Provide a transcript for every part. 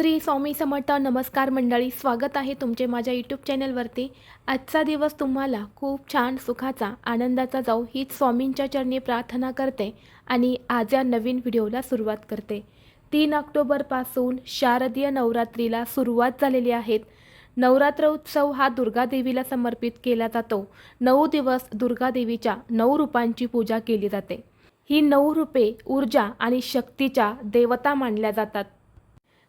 श्री स्वामी समर्थ नमस्कार मंडळी स्वागत आहे तुमचे माझ्या यूट्यूब चॅनलवरती. आजचा दिवस तुम्हाला खूप छान सुखाचा आनंदाचा जाऊ हीच स्वामींच्या चरणी प्रार्थना करते आणि आज या नवीन व्हिडिओला सुरुवात करते. तीन ऑक्टोबरपासून शारदीय नवरात्रीला सुरुवात झालेली आहेत. नवरात्र उत्सव हा दुर्गादेवीला समर्पित केला जातो. नऊ दिवस दुर्गादेवीच्या नऊ रूपांची पूजा केली जाते. ही नऊ रूपे ऊर्जा आणि शक्तीच्या देवता मानल्या जातात.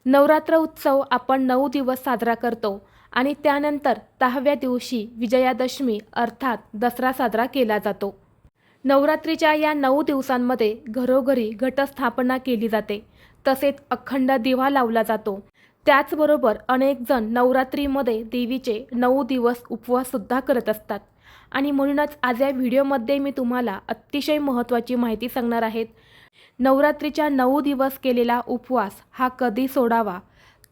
नवरात्र उत्सव आपण नऊ दिवस साजरा करतो आणि त्यानंतर दहाव्या दिवशी विजयादशमी अर्थात दसरा साजरा केला जातो. नवरात्रीच्या या नऊ दिवसांमध्ये घरोघरी घटस्थापना केली जाते. तसेच अखंड दिवा लावला जातो. त्याचबरोबर अनेकजण नवरात्रीमध्ये देवीचे नऊ दिवस उपवाससुद्धा करत असतात. आणि म्हणूनच आज या व्हिडिओमध्ये मी तुम्हाला अतिशय महत्त्वाची माहिती सांगणार आहेत नवरात्रीच्या नऊ दिवस केलेला उपवास हा कधी सोडावा?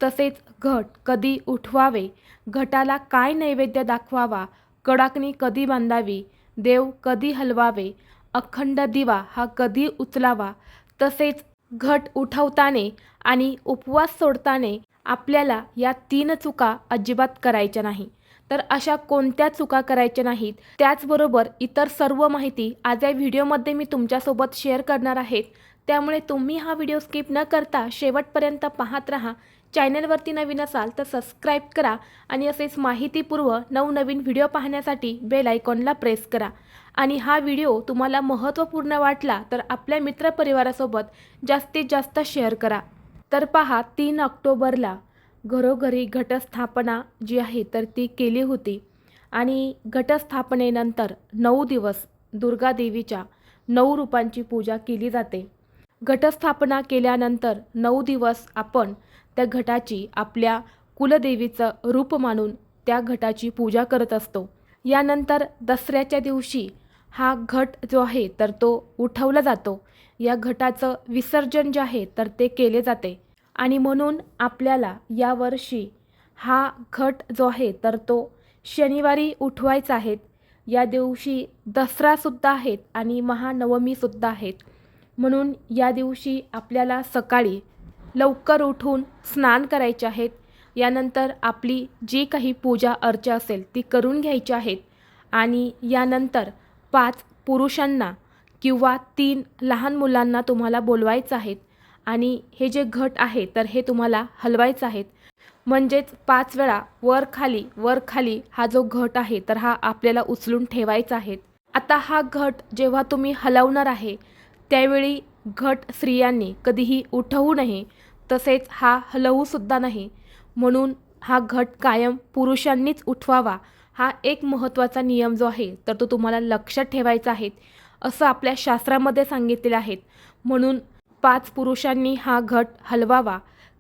तसेच घट कधी उठवावे? घटाला काय नैवेद्य दाखवावा? कडाकणी कधी बांधावी? देव कधी हलवावे? अखंड दिवा हा कधी उचलावा? तसेच घट उठवताने आणि उपवास सोडताने आपल्याला या तीन चुका अजिबात करायच्या नाही. तर अशा कोणत्या चुका करायच्या नाहीत? त्याचबरोबर इतर सर्व माहिती आज या व्हिडिओमध्ये मी तुमच्यासोबत शेअर करणार आहेत त्यामुळे तुम्ही हा व्हिडिओ स्किप न करता शेवटपर्यंत पाहत राहा. चॅनलवरती नवीन असाल तर सबस्क्राईब करा आणि असेच माहितीपूर्व नवनवीन व्हिडिओ पाहण्यासाठी बेल आयकॉनला प्रेस करा. आणि हा व्हिडिओ तुम्हाला महत्त्वपूर्ण वाटला तर आपल्या मित्रपरिवारासोबत जास्तीत जास्त शेअर करा. तर पहा तीन ऑक्टोबरला घरोघरी घटस्थापना जी आहे तर ती केली होती. आणि घटस्थापनेनंतर नऊ दिवस दुर्गादेवीच्या नऊ रूपांची पूजा केली जाते. घटस्थापना केल्यानंतर नऊ दिवस आपण त्या घटाची आपल्या कुलदेवीचं रूप मानून त्या घटाची पूजा करत असतो. यानंतर दसऱ्याच्या दिवशी हा घट जो आहे तर तो उठवला जातो. या घटाचं विसर्जन जे आहे तर ते केले जाते. आणि म्हणून आपल्याला यावर्षी हा घट जो आहे तर तो शनिवारी उठवायचा आहेत या दिवशी दसरासुद्धा आहेत आणि महानवमीसुद्धा आहेत म्हणून या दिवशी आपल्याला सकाळी लवकर उठून स्नान करायचे आहेत यानंतर आपली जी काही पूजा अर्चा असेल ती करून घ्यायची आहेत आणि यानंतर पाच पुरुषांना किंवा तीन लहान मुलांना तुम्हाला बोलवायचं आहेत आणि हे जे घट आहे तर हे तुम्हाला हलवायचं आहेत म्हणजेच पाच वेळा वर खाली वर खाली हा जो घट आहे तर हा आपल्याला उचलून ठेवायचा आहे. आता हा घट जेव्हा तुम्ही हलवणार आहे त्यावेळी घट स्त्रियांनी कधीही उठवू नये तसेच हा हलवूसुद्धा नाही. म्हणून हा घट कायम पुरुषांनीच उठवावा. हा एक महत्त्वाचा नियम जो आहे तर तो तुम्हाला लक्षात ठेवायचा आहे असं आपल्या शास्त्रामध्ये सांगितलेलं आहे. म्हणून पाच पुरुषांनी हा घट हलवावा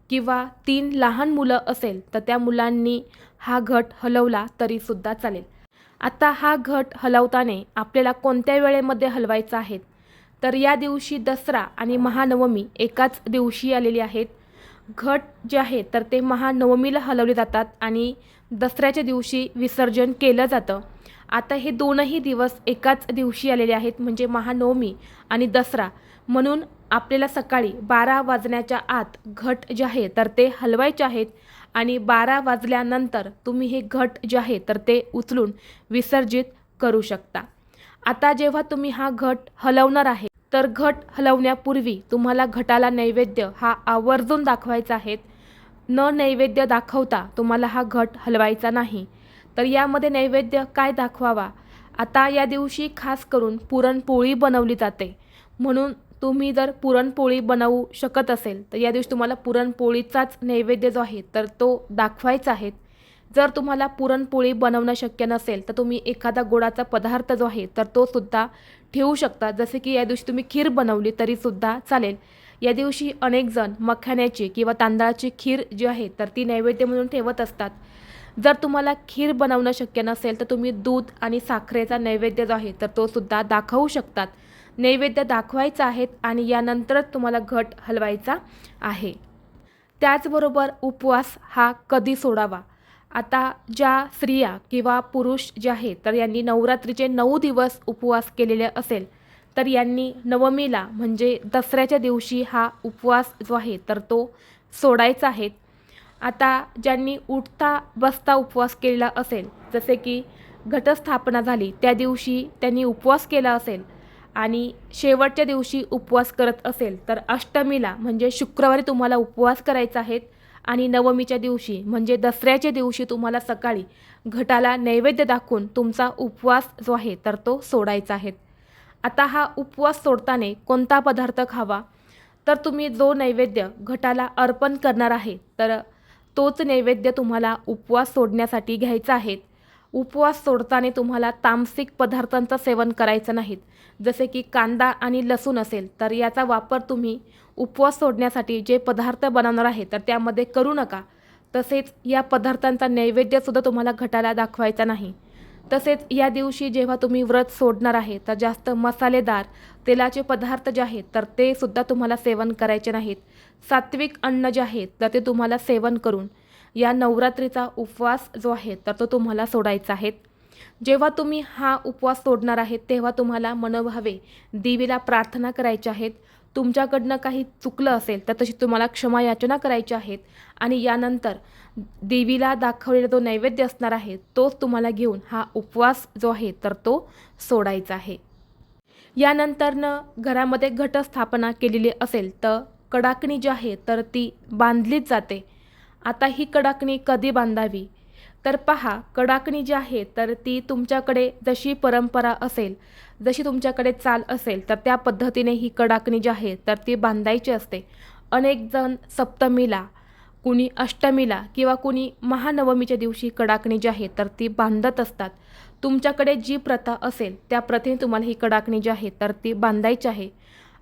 किंवा तीन लहान मुलं असेल तर त्या मुलांनी हा घट हलवला तरीसुद्धा चालेल. आता हा घट हलवताना आपल्याला कोणत्या वेळेमध्ये हलवायचा आहे? तर या दिवशी दसरा आणि महानवमी एकाच दिवशी आलेली आहेत. घट जे आहे तर ते महानवमीला हलवले जातात आणि दसऱ्याच्या दिवशी विसर्जन केलं जातं. आता हे दोनही दिवस एकाच दिवशी आलेले आहेत म्हणजे महानवमी आणि दसरा. म्हणून आपल्याला सकाळी बारा वाजण्याच्या आत घट जे आहे तर ते हलवायचे आहेत आणि बारा वाजल्यानंतर तुम्ही हे घट जे आहे तर ते उचलून विसर्जित करू शकता. आता जेव्हा तुम्ही हा घट हलवणार आहे तर घट हलवण्यापूर्वी तुम्हाला घटाला नैवेद्य हा आवर्जून दाखवायचा आहे. न नैवेद्य दाखवता तुम्हाला हा घट हलवायचा नाही. तर यामध्ये नैवेद्य काय दाखवावा? आता या दिवशी खास करून पुरणपोळी बनवली जाते. म्हणून तुम्ही जर पुरणपोळी बनवू शकत असेल तर या दिवशी तुम्हाला पुरणपोळीचाच नैवेद्य जो आहे तर तो दाखवायचा आहे. जर तुम्हाला पुरणपोळी बनवणं शक्य नसेल तर तुम्ही एखादा गोडाचा पदार्थ जो आहे तर तो सुद्धा ठेवू शकता. जसे की या दिवशी तुम्ही खीर बनवली तरीसुद्धा चालेल. या दिवशी अनेकजण मखाण्याची किंवा तांदळाची खीर जी आहे तर ती नैवेद्य म्हणून ठेवत असतात. जर तुम्हाला खीर बनवणं शक्य नसेल तर तुम्ही दूध आणि साखरेचा नैवेद्य जो आहे तर तो सुद्धा दाखवू शकतात. नैवेद्य दाखवायचा आहेत आणि यानंतरच तुम्हाला घट हलवायचा आहे. त्याचबरोबर उपवास हा कधी सोडावा? आता ज्या स्त्रिया किंवा पुरुष जे आहेत तर यांनी नवरात्रीचे नऊ दिवस उपवास केलेले असेल तर यांनी नवमीला म्हणजे दसऱ्याच्या दिवशी हा उपवास जो आहे तर तो सोडायचा आहे. आता ज्यांनी उठता बसता उपवास केलेला असेल जसे की घटस्थापना झाली त्या दिवशी त्यांनी उपवास केला असेल आणि शेवटच्या दिवशी उपवास करत असेल तर अष्टमीला म्हणजे शुक्रवारी तुम्हाला उपवास करायचा आहेत आणि नवमीच्या दिवशी म्हणजे दसऱ्याच्या दिवशी तुम्हाला सकाळी घटाला नैवेद्य दाखवून तुमचा उपवास जो आहे तर तो सोडायचा आहे. आता हा उपवास सोडताना कोणता पदार्थ खावा? तर तुम्ही जो नैवेद्य घटाला अर्पण करणार आहे तर तोच नैवेद्य तुम्हाला उपवास सोडण्यासाठी घ्यायचा आहे. उपवास सोडताना तुम्हाला तामसिक पदार्थांचं सेवन करायचं नाहीत. जसे की कांदा आणि लसूण असेल तर याचा वापर तुम्ही उपवास सोडण्यासाठी जे पदार्थ बनवणार आहे तर त्यामध्ये करू नका. तसेच या पदार्थांचा नैवेद्यसुद्धा तुम्हाला घटाला दाखवायचा नाही. तसेच या दिवशी जेव्हा तुम्ही व्रत सोडणार आहे तर जास्त मसालेदार तेलाचे पदार्थ जे आहेत तर ते सुद्धा तुम्हाला सेवन करायचे नाहीत. सात्विक अन्न जे आहेत तर ते तुम्हाला सेवन करून या नवरात्रीचा उपवास जो आहे तर तो तुम्हाला सोडायचा आहे. जेव्हा तुम्ही हा उपवास सोडणार आहेत तेव्हा तुम्हाला मनोभावे देवीला प्रार्थना करायच्या आहेत. तुमच्याकडनं काही चुकलं असेल तर तशी तुम्हाला क्षमा याचना करायची आहेत. आणि यानंतर देवीला दाखवलेला जो नैवेद्य असणार आहे तोच तुम्हाला घेऊन हा उपवास जो आहे तर तो सोडायचा आहे. यानंतरनं घरामध्ये घटस्थापना केलेली असेल तर कडाकणी जी आहे तर ती बांधलीच जाते. आता ही कडाकणी कधी बांधावी? तर पहा कडाकणी जी आहे तर ती तुमच्याकडे जशी परंपरा असेल जशी तुमच्याकडे चाल असेल तर त्या पद्धतीने ही कडाकणी जी आहे तर ती बांधायची असते. अनेक जण सप्तमीला कुणी अष्टमीला किंवा कुणी महानवमीच्या दिवशी कडाकणी जी आहे तर ती बांधत असतात. तुमच्याकडे जी प्रथा असेल त्या प्रथेने तुम्हाला ही कडाकणी जी आहे तर ती बांधायची आहे.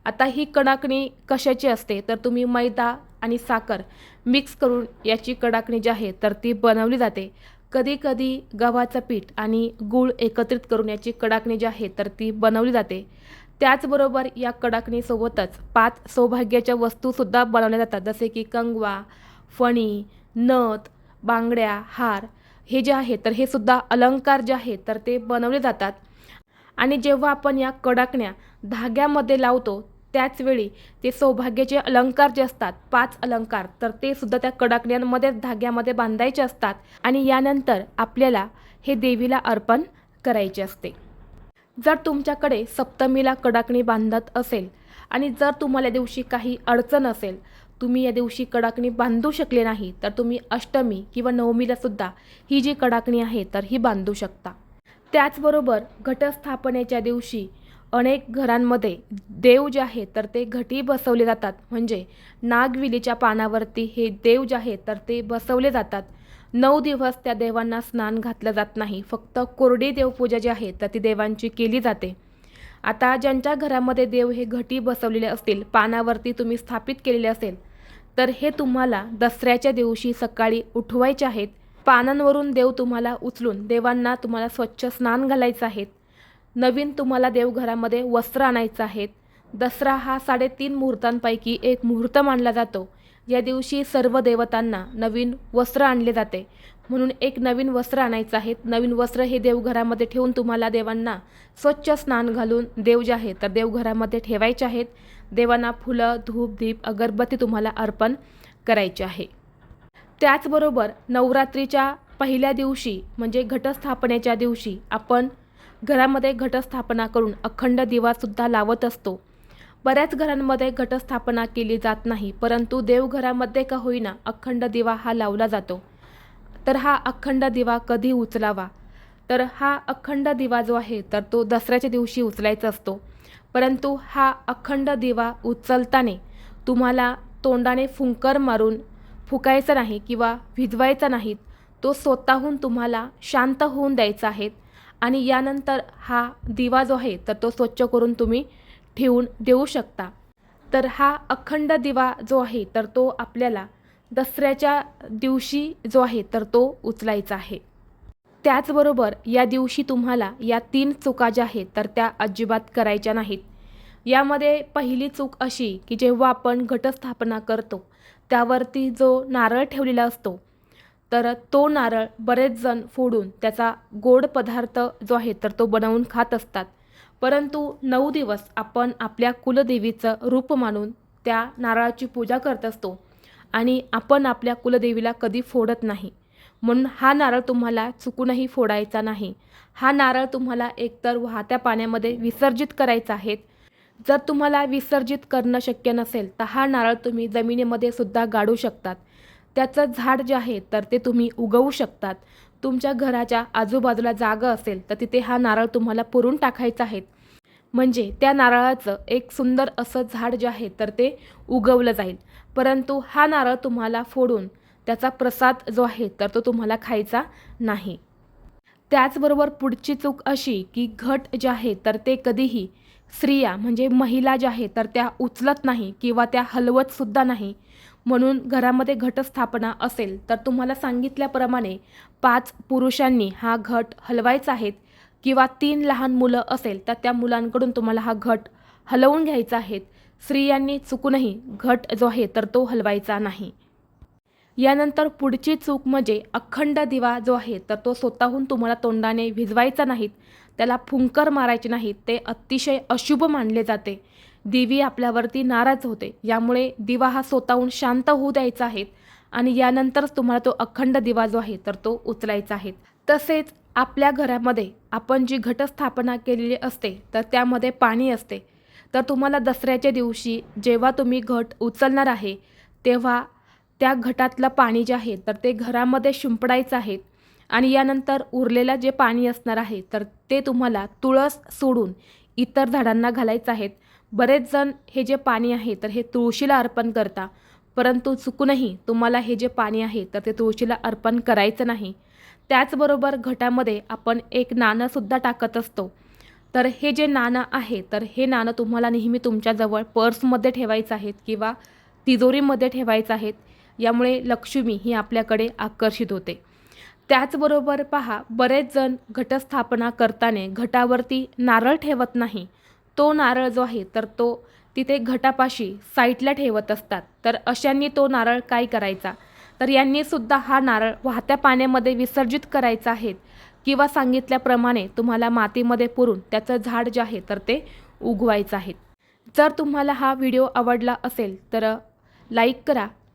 आता ही कडाकणी कशाची असते तर तुम्ही मैदा आणि साखर मिक्स करून याची कडाकणी जी आहे तर ती बनवली जाते. कधी कधी गव्हाचं पीठ आणि गूळ एकत्रित करून याची कडाकणी जी आहे तर ती बनवली जाते. त्याचबरोबर या कडाकणीसोबतच पाच सौभाग्याच्या वस्तूसुद्धा बनवल्या जातात जसे की कंगवा फणी नथ बांगड्या हार हे जे आहे तर हे सुद्धा अलंकार जे आहेत तर ते बनवले जातात. आणि जेव्हा आपण या कडाकण्या धाग्यामध्ये लावतो त्याचवेळी ते सौभाग्याचे अलंकार जे असतात पाच अलंकार तर ते सुद्धा त्या कडाकण्यांमध्ये धाग्यामध्ये बांधायचे असतात आणि यानंतर आपल्याला हे देवीला अर्पण करायचे असते. जर तुमच्याकडे सप्तमीला कडाकणी बांधत असेल आणि जर तुम्हाला दिवशी काही अडचण असेल तुम्ही या दिवशी कडाकणी बांधू शकले नाही तर तुम्ही अष्टमी किंवा नवमीला सुद्धा ही जी कडाकणी आहे तर ही बांधू शकता. त्याचबरोबर घटस्थापनेच्या दिवशी अनेक घरांमध्ये देव जे आहे तर ते घटी बसवले जातात. म्हणजे नागविलीच्या पानावरती हे देव जे आहे तर ते बसवले जातात. नऊ दिवस त्या देवांना स्नान घातलं जात नाही. फक्त कोरडी देवपूजा जी आहे तर ती देवांची केली जाते. आता ज्यांच्या घरामध्ये देव हे घटी बसवलेले असतील पानावरती तुम्ही स्थापित केलेले असेल तर हे तुम्हाला दसऱ्याच्या दिवशी सकाळी उठवायचे आहेत. पानांवरून देव तुम्हाला उचलून देवांना तुम्हाला स्वच्छ स्नान घालायचं आहे. नवीन तुम्हाला देवघरामध्ये वस्त्र आणायचं आहेत. दसरा हा साडेतीन मुहूर्तांपैकी एक मुहूर्त मानला जातो. या दिवशी सर्व देवतांना नवीन वस्त्र आणले जाते. म्हणून एक नवीन वस्त्र आणायचं आहे नवीन वस्त्र हे देवघरामध्ये ठेवून तुम्हाला देवांना स्वच्छ स्नान घालून देव जे आहे तर देवघरामध्ये ठेवायचे आहेत. देवांना फुलं धूप दीप अगरबत्ती तुम्हाला अर्पण करायचे आहे. त्याचबरोबर नवरात्रीच्या पहिल्या दिवशी म्हणजे घटस्थापनेच्या दिवशी आपण घरामध्ये घटस्थापना करून अखंड दिवासुद्धा लावत असतो. बऱ्याच घरांमध्ये घटस्थापना केली जात नाही परंतु देवघरामध्ये का होईना अखंड दिवा हा लावला जातो. तर हा अखंड दिवा कधी उचलावा? तर हा अखंड दिवा जो आहे तर तो दसऱ्याच्या दिवशी उचलायचा असतो. परंतु हा अखंड दिवा उचलताना तुम्हाला तोंडाने फुंकर मारून फुकायचा नाही किंवा भिजवायचा नाहीत तो स्वतःहून तुम्हाला शांत होऊन द्यायचा आहे. आणि यानंतर हा दिवा जो आहे तर तो स्वच्छ करून तुम्ही ठेवून देऊ शकता. तर हा अखंड दिवा जो आहे तर तो आपल्याला दसऱ्याच्या दिवशी जो आहे तर तो उचलायचा आहे. त्याचबरोबर या दिवशी तुम्हाला या तीन चुका ज्या आहेत तर त्या अजिबात करायच्या नाहीत. यामध्ये पहिली चूक अशी की जेव्हा आपण घटस्थापना करतो त्यावरती जो नारळ ठेवलेला असतो तर तो नारळ बरेच जण फोडून त्याचा गोड पदार्थ जो आहे तर तो बनवून खात असतात. परंतु नऊ दिवस आपण आपल्या कुलदेवीचं रूप मानून त्या नारळाची पूजा करत असतो आणि आपण आपल्या कुलदेवीला कधी फोडत नाही. म्हणून हा नारळ तुम्हाला चुकूनही फोडायचा नाही. हा नारळ तुम्हाला एकतर वाहत्या पाण्यामध्ये विसर्जित करायचा आहे. जर तुम्हाला विसर्जित करणं शक्य नसेल तर हा नारळ तुम्ही जमिनीमध्ये सुद्धा गाडू शकतात. त्याचं झाड जे आहे तर ते तुम्ही उगवू शकतात. तुमच्या घराच्या आजूबाजूला जागा असेल तर तिथे हा नारळ तुम्हाला पुरून टाकायचा आहे. म्हणजे त्या नारळाचं एक सुंदर असं झाड जे आहे तर ते उगवलं जाईल. परंतु हा नारळ तुम्हाला फोडून त्याचा प्रसाद जो आहे तर तो तुम्हाला खायचा नाही. त्याचबरोबर पुढची चूक अशी की घट जे आहे तर ते कधीही स्त्रिया म्हणजे महिला ज्या आहेत तर त्या उचलत नाही किंवा त्या हलवतसुद्धा नाही. म्हणून घरामध्ये घटस्थापना असेल तर तुम्हाला सांगितल्याप्रमाणे पाच पुरुषांनी हा घट हलवायचा आहे किंवा तीन लहान मुलं असेल तर त्या मुलांकडून तुम्हाला हा घट हलवून घ्यायचा आहे. स्त्रियांनी चुकूनही घट जो आहे तर तो हलवायचा नाही. यानंतर पुढची चूक म्हणजे अखंड दिवा जो आहे तर तो स्वतःहून तुम्हाला तोंडाने भिजवायचा नाहीत. त्याला फुंकर मारायचे नाहीत. ते अतिशय अशुभ मानले जाते. देवी आपल्यावरती नाराज होते. यामुळे दिवा हा स्वतःहून शांत होऊ द्यायचा आहे आणि यानंतरच तुम्हाला तो अखंड दिवा जो आहे तर तो उचलायचा आहे. तसेच आपल्या घरामध्ये आपण जी घटस्थापना केलेली असते तर त्यामध्ये पाणी असते. तर तुम्हाला दसऱ्याच्या दिवशी जेव्हा तुम्ही घट उचलणार आहे तेव्हा त्या घटातलं पाणी जे आहे तर ते घरामध्ये शिंपडायचं आहे आणि यानंतर उरलेलं जे पाणी असणार आहे तर ते तुम्हाला तुळस सोडून इतर झाडांना घालायचं आहेत बरेच जण हे जे पाणी आहे तर हे तुळशीला अर्पण करता परंतु चुकूनही तुम्हाला हे जे पाणी आहे तर ते तुळशीला अर्पण करायचं नाही. त्याचबरोबर घटामध्ये आपण एक नाणंसुद्धा टाकत असतो. तर हे जे नाणं आहे तर हे नाणं तुम्हाला नेहमी तुमच्याजवळ पर्समध्ये ठेवायचं आहेत किंवा तिजोरीमध्ये ठेवायचं आहेत यामुळे लक्ष्मी ही आपल्याकडे आकर्षित होते. त्याचबरोबर पहा बरेच जण घटस्थापना करताना घटावरती नारळ ठेवत नाही. तो नारळ जो आहे तर तो तिथे घटापाशी साईटला ठेवत असतात. तर अशांनी तो नारळ काय करायचा? तर यांनीसुद्धा हा नारळ वाहत्या पाण्यामध्ये विसर्जित करायचा आहे. किंवा सांगितल्याप्रमाणे तुम्हाला मातीमध्ये पुरून त्याचं झाड जे आहे तर ते उगवायचं आहे. जर तुम्हाला हा व्हिडिओ आवडला असेल तर लाईक करा